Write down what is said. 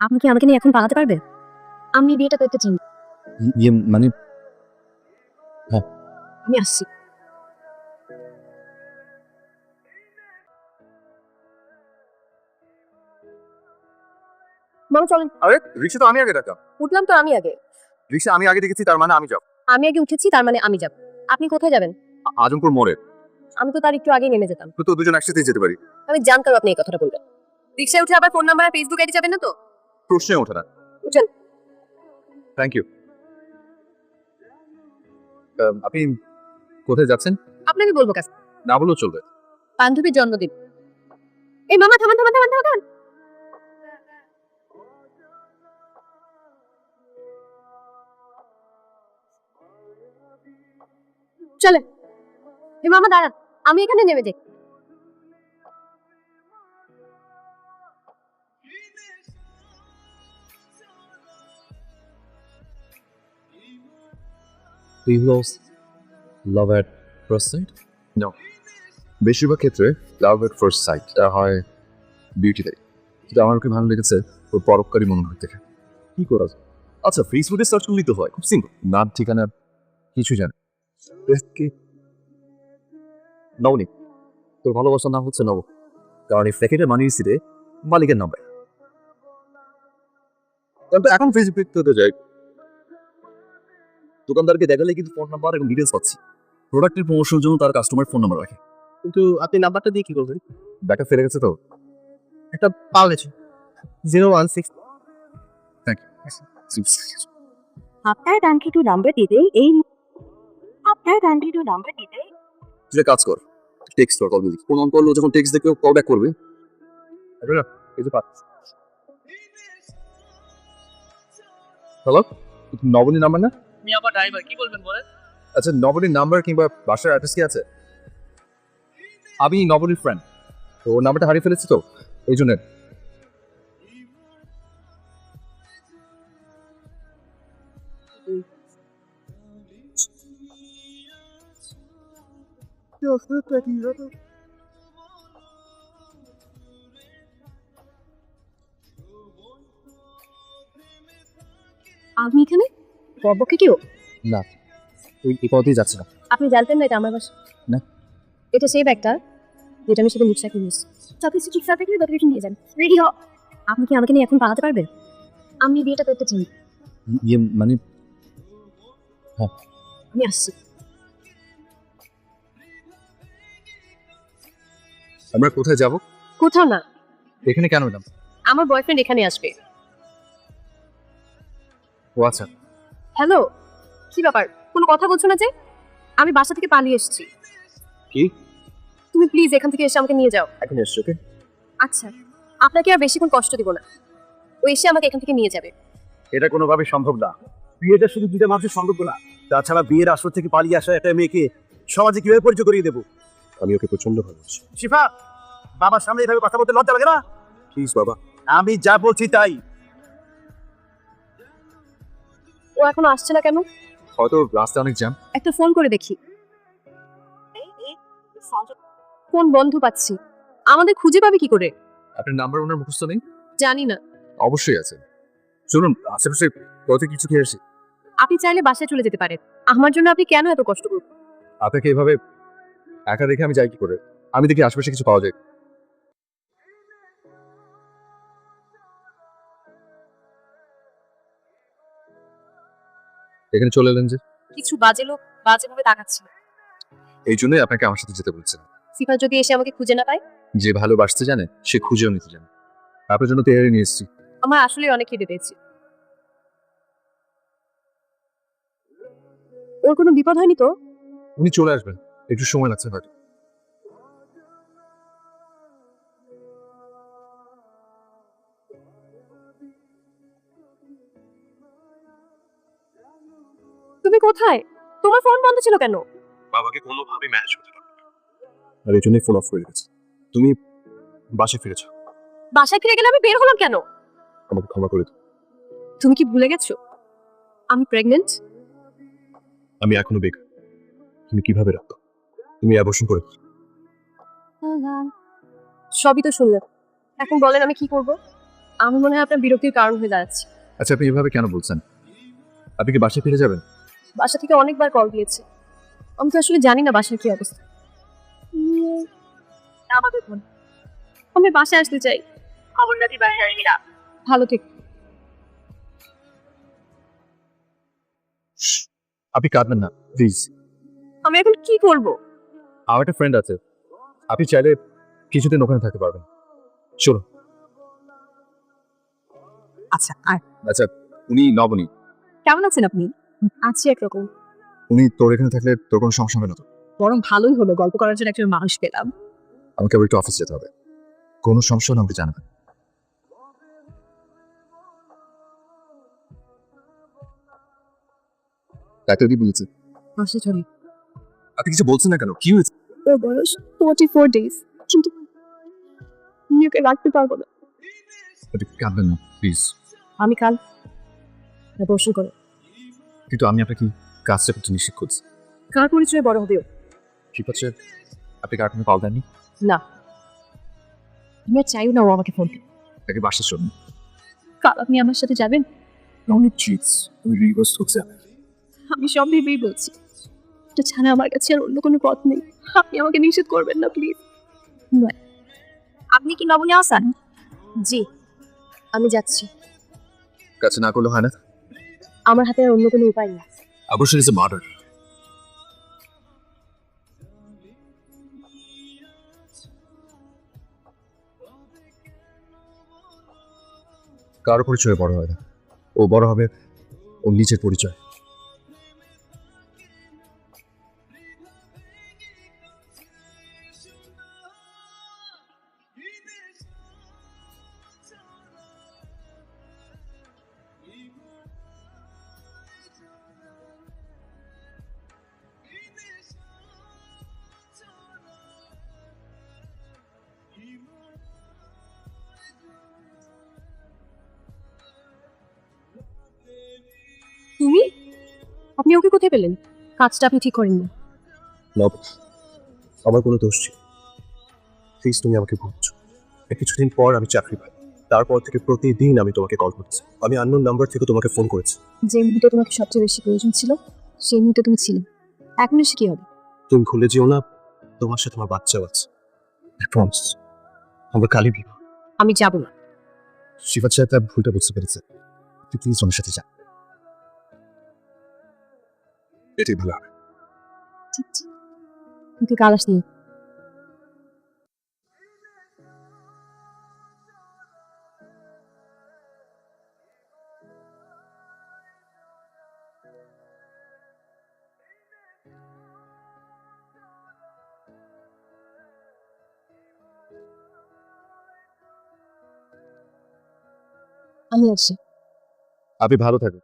আপনি কি আমাকে নিয়ে এখন পালাতে পারবে আমি বিয়েটা করতে চাই। ইয়ে মানে আমি আসছি। মামা চলেন। আরে রিক্সা তো আমি আগে ডাকা উঠলাম তো আমি আগে। রিক্সা আমি আগে দেখেছি তার মানে আমি যাব। আমি আগে উঠেছি তার মানে আমি যাব। আপনি কোথায় যাবেন? আজমপুর মোড়ে। আমি তো তার একটু আগে নেমে যেতাম। তো তো দুজন একসাথেই যেতে পারি। আমি জানতাম আপনি এই কথাটা বলবেন। রিক্সায় উঠে আবার ফোন নাম্বার আর ফেসবুক আইডি যাবেন না তো? প্রশ্নে ওঠে না। থ্যাংক ইউ আপনি কোথায় যাচ্ছেন? আপনাকে বলব কাজ। না বলেও চলবে। বান্ধবীর জন্মদিন। এই মামা থামান থামান থামান থামান থামান। চলে। এই মামা দাঁড়ান। আমি এখানে নেমে যাই। Do you love love at first sight? বেশিরভাগ ক্ষেত্রে লাভ এট ফার্স্ট সাইট হয় বিউটি থেকে কিন্তু আমার ওকে ভালো লেগেছে ওর পরোপকারী মনোভাব দেখে। কি করা যায়? আচ্ছা ফেসবুকে সার্চ করলেই তো হয়, খুব সিম্পল নাম, ঠিকানা, কিছু জানে। নবনী তোর ভালোবাসার নাম হচ্ছে নব। কারণ এই প্যাকেটের মানি রিসিটে মালিকের নাম তাহলে এখন ফেসবুক তো যাই দোকানদারকে দেখালে কিন্তু ফোন নাম্বার এবং ডিটেলস পাচ্ছি। প্রোডাক্টের প্রমোশনের জন্য তার কাস্টমার ফোন নাম্বার রাখে। কিন্তু আপনি নাম্বারটা দিয়ে কি করবেন? ব্যাটা ফেলে গেছে তো? একটা পাওয়া গেছে। Zero one six thank you আপনার কাঙ্ক্ষিত নাম্বারটিতে এই আপনার কাঙ্ক্ষিত নাম্বারটিতে তুই কাজ কর টেক্সট কর কল দিলি ফোন অন করল যখন টেক্সট দেখে কল ব্যাক করবে। এই যে পাচ্ছি। হ্যালো নবনী নাম্বার না? আমি আবার ড্রাইভার কি বলবেন বলেন? আচ্ছা নবনীর নাম্বার কিংবা বাসার অ্যাড্রেস কি আছে? আমি নবনীর ফ্রেন্ড তো ওর নাম্বারটা হারিয়ে ফেলেছি তো এই জন্য। আপনি এখানে? কেউ তুই এই পথেই যাচ্ছে না আপনি জানতেন না এটা আমার বাসা? না। এটা সেই ব্যাগটা যেটা আমি সেটা সব কিছু থাকলে তত নিয়ে যান? রেডি হ আপনি কি আমাকে নিয়ে এখন পালাতে পারবেন? আমি বিয়েটা করতে চাই। ইয়ে মানে? আমি আসছি। আমরা কোথায় যাব? কোথাও না। এখানে কেন ম্যাডাম আমার বয়ফ্রেন্ড এখানে আসবে। ও আচ্ছা। হ্যালো? কি ব্যাপার? কোনো কথা বলছো না যে? আমি বাসা থেকে পালিয়ে এসেছি। কি? তুমি প্লিজ এখান থেকে এসে আমাকে নিয়ে যাও। এখন এসছো ওকে আচ্ছা আপনাকে আর বেশিক্ষণ কষ্ট দিব না। ও এসে আমাকে এখান থেকে নিয়ে যাবে। এটা কোনোভাবে সম্ভব না। বিয়েটা শুধু দুইটা মানুষের সম্ভব না তাছাড়া বিয়ের আসর থেকে পালিয়ে আসা একটা মেয়েকে সমাজে কীভাবে পরিচয় করিয়ে দেবো? আমি ওকে প্রচণ্ড ভালোবাসি। শিফা বাবার সামনে এভাবে কথা বলতে লজ্জা লাগে না? প্লিজ বাবা। আমি যা বলছি তাই। ও এখনও আসছে না কেন? হয়তো রাস্তা অনেক জ্যাম একটা ফোন করে দেখি। ফোন বন্ধ পাচ্ছি। আমাদের খুঁজে পাবে কি করে? আপনার নাম্বার ওনার মুখস্থ নেই? জানি না। অবশ্যই আছে। শুনুন আশেপাশে কত কিছু খেয়ে আসি। আপনি চাইলে বাসায় চলে যেতে পারেন। আমার জন্য আপনি কেন এত কষ্ট করবেন আপনাকে এভাবে একা রেখে আমি যাই কি করে? আমি দেখি আশেপাশে কিছু পাওয়া যায়। এখানে চলে এলেন যে? কিছু বাজে লোক বাজে ভাবে তাকাচ্ছে। এই জন্যই আপনাকে আমার সাথে যেতে বলছেন সিফা যদি এসে আমাকে খুঁজে না পায়? যে ভালোবাসতে জানে সে খুঁজেও নিতে জানে আপনার জন্য তৈরি নিয়ে এসেছি। আমার আসলে অনেক খিদে পেয়েছে। ওর কোনো বিপদ হয়নি তো? উনি চলে আসবেন। একটু সময় লাগছে হয়তো। তুমি কোথায়? তোমার ফোন বন্ধ ছিল কেন? বাবাকে কোনোভাবে ম্যানেজ করতে পারবে আর এই জন্যই ফোন অফ করে গেছে তুমি বাসে ফিরেছো। বাসায় ফিরে গেলে আমি বের হলাম কেন? আমাকে ক্ষমা করে দাও। তুমি কি ভুলে গেছো? আমি প্রেগনেন্ট আমি এখনও বেকার। তুমি কীভাবে রাখো তুমি অ্যাবর্শন করে সবই তো শুনলাম। এখন বলেন আমি কি করব? আমি মনে হয় আপনার বিরক্তির কারণ হয়ে দাঁড়াচ্ছে। আচ্ছা আপনি এভাবে কেন বলছেন? আপনি কি বাসায় ফিরে যাবেন? বাসা থেকে অনেকবার কল দিয়েছে। আমি তো আসলে জানি না বাসার কি অবস্থা। আমাকে। আমি বাসায় আসতে চাই। খবর নাকি বাসায় আসবি না। ভালো ঠিক আপনি কাঁদবেন না প্লিজ আমি এখন কি করব? আমার একটা ফ্রেন্ড আছে। আপনি চাইলে কিছুদিন ওখানে থাকতে পারবেন। চলো আচ্ছা আর আচ্ছা উনি নবনী কেমন আছেন আপনি? আছি একরকম। উনি তোর এখানে থাকলে তোর কোনো সমস্যা হবে না তো? বরং ভালোই হলো গল্প করার জন্য একজন মানুষ পেলাম। আমাকে আবার একটু অফিস যেতে হবে। কোনো সমস্যা হলে আমাকে জানাবেন। ডাক্তার কি বলেছে? মাসে চলে আপনি কিছু বলছেন না কেন? কি হয়েছে? ওর বয়স টোয়েন্টি ফোর ডেজ কিন্তু আমি ওকে রাখতে পারব না। কাঁদবেন না প্লিজ আমি কাল না পরশু করে কিন্তু আমি আপনাকে কাজটা করতে নিষেধ করছি। কার পরিচয়ে বড় হবে ও? ঠিক আছে আপনি কার কোনো কল দেননি? না। আমি আর চাইও না ও আমাকে ফোন দিক। তাকে বাসার জন্য কাল আপনি আমার সাথে যাবেন? অনেক চিজ ওই রিভার্স হচ্ছে আমি সব ভেবেই বলছি। এটা ছাড়া আমার কাছে আর অন্য কোনো পথ নেই। আপনি আমাকে নিষেধ করবেন না প্লিজ আপনি কি নবনী আসান? জি। আমি যাচ্ছি। কাছে না করলে হয় না? আমার হাতে আর অন্য কোনো উপায় নেই। অবশ্যই ইজ মার্ডার কারও পরিচয় বড় হয় না। ও বড় হবে ওর নিজের পরিচয়। আপনি ওকে কোথায় পেলেন? কাজটা আপনি ঠিক করেননি। নব আমার কোনো দোষ ছিল প্লিজ তুমি আমাকে বুঝছ কিছুদিন পর আমি চাকরি পাই। তারপর থেকে প্রতিদিন আমি তোমাকে কল করছি। আমি আননোন নাম্বার থেকে তোমাকে ফোন করেছি। যে মুহূর্তে তোমাকে সবচেয়ে বেশি প্রয়োজন ছিল সেই মুহূর্তে তুমি ছিলে। এখন এসে কি হবে? তুমি ভুলে যেও না তোমার সাথে আমার বাচ্চাও আছে। প্রমিস আমরা কালি বিবাহ। আমি যাব না। সাহেব তার ভুলটা বুঝতে পেরেছে। তুই প্লিজ ওনার সাথে যা। এটাই ভালো হবে আছে কাল আসনি আমি আসছি। আপনি ভালো থাকুন।